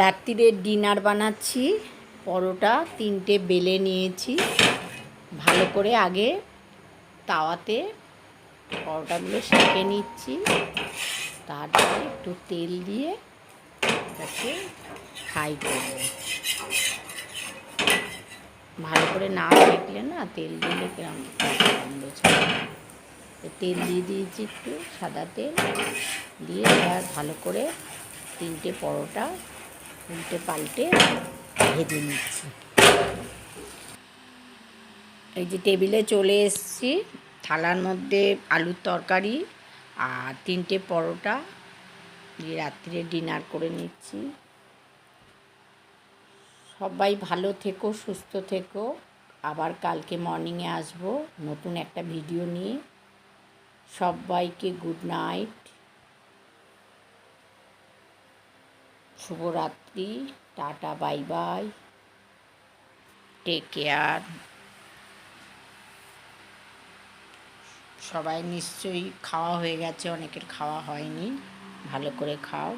রাত্রিরে ডিনার বানাচ্ছি, পরোটা, তিনটে বেলে নিয়েছি। ভালো করে আগে তাওয়াতে পরোটাগুলো সেঁকে নিচ্ছি। তারপরে একটু তেল দিয়ে তাকে ফ্রাই করব। ভালো করে না সেঁকলে না তেল দিলে কিরম গন্ধ তেল দিয়ে দিয়েছি একটু সাদা তেল। দিয়ে এবার ভালো করে তিনটে পরোটা উল্টে পাল্টে ভেজে নিচ্ছি। এই যে টেবিলে চলে এসেছি, থালার মধ্যে আলুর তরকারি আর তিনটে পরোটা। দিয়ে রাত্রিরে ডিনার করে নিচ্ছি। সবাই ভালো থেকো, সুস্থ থেকো। আবার কালকে মর্নিংয়ে আসব নতুন একটা ভিডিও নিয়ে। সবাইকে গুড নাইট। শুভরাত্রি, tata, bye bye take care সবাই নিশ্চয়ই খাওয়া হয়ে গেছে, অনেকের খাওয়া হয়নি, ভালো করে খাও।